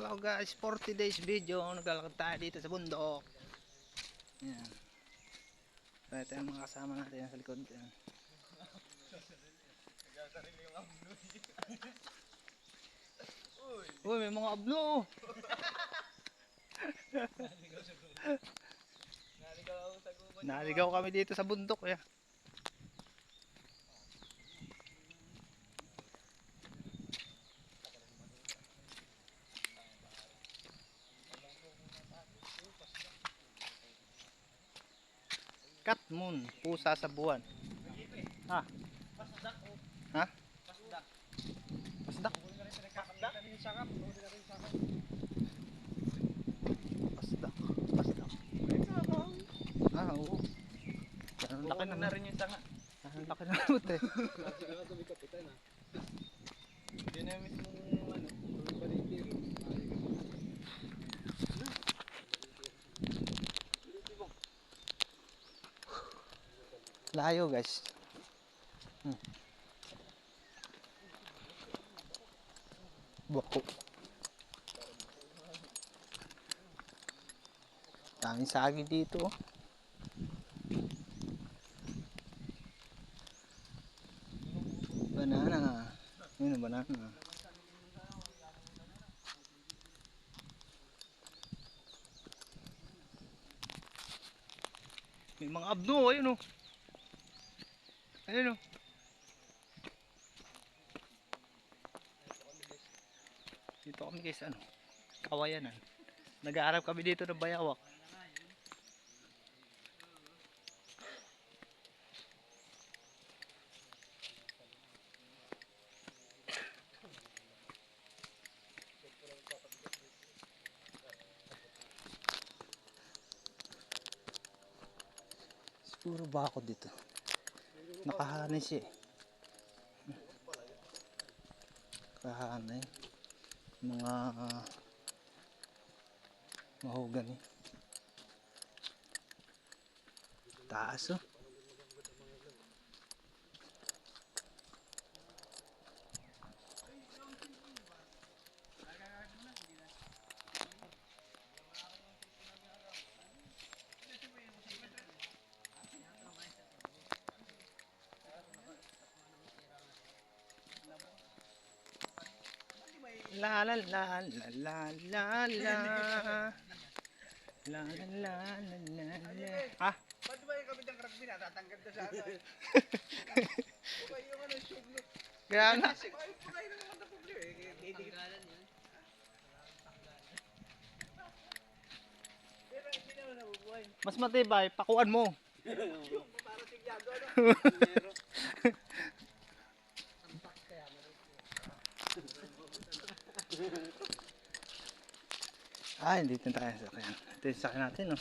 Hello guys, 40 days video. Naglalakad tayo dito sa bundok. Yan. So, ito yung mga kasama natin sa likod. Yan. Uy, may mga abno. Naligaw kami dito sa bundok. Ya. Cat moon, pusa sa buwan. Ha? Ha? Pasdak. Pasdak. Pasdak. Ah, oo. Ganun laki na rin yung tanga. Ganun laki na rin eh. Yun na mismo Layo guys. Hmm. Bako. Daming sagi dito. oh. Banana. Yun banana. May mga abno, ayun oh. Ayun o. Dito kami guys, ano, kawayanan. Nag-aarap kami dito ng bayawak. Siguro ba ako dito? Nakahanay siya eh. Nakahanay. Mga uh, mahogany. Taas oh. La la la la la la la La la la la la la Ha? Ba't ba yung kapit ng rugby na tatanggal na sa ano? Ba yung ano, mo. Kaya nga. Ay, pagay na naman na publio eh. Tanggalan yun. Pero hindi naman nabubuhay. Mas matibay, pakuan mo. Para sigyado ano? Ay, dito na tayo sa sakyan. Ito yung sakyan natin, no?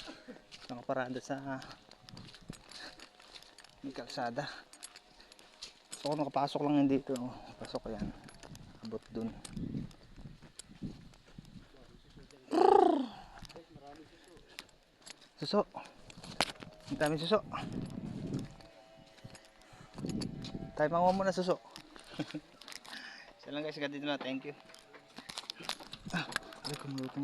Nakaparada sa may kalsada. So, kung nakapasok lang yun dito, no? pasok yan. Abot dun. Suso. Ang dami suso. Tayo manguha muna suso. Lang guys, dito na. Thank you. Olha como eu tenho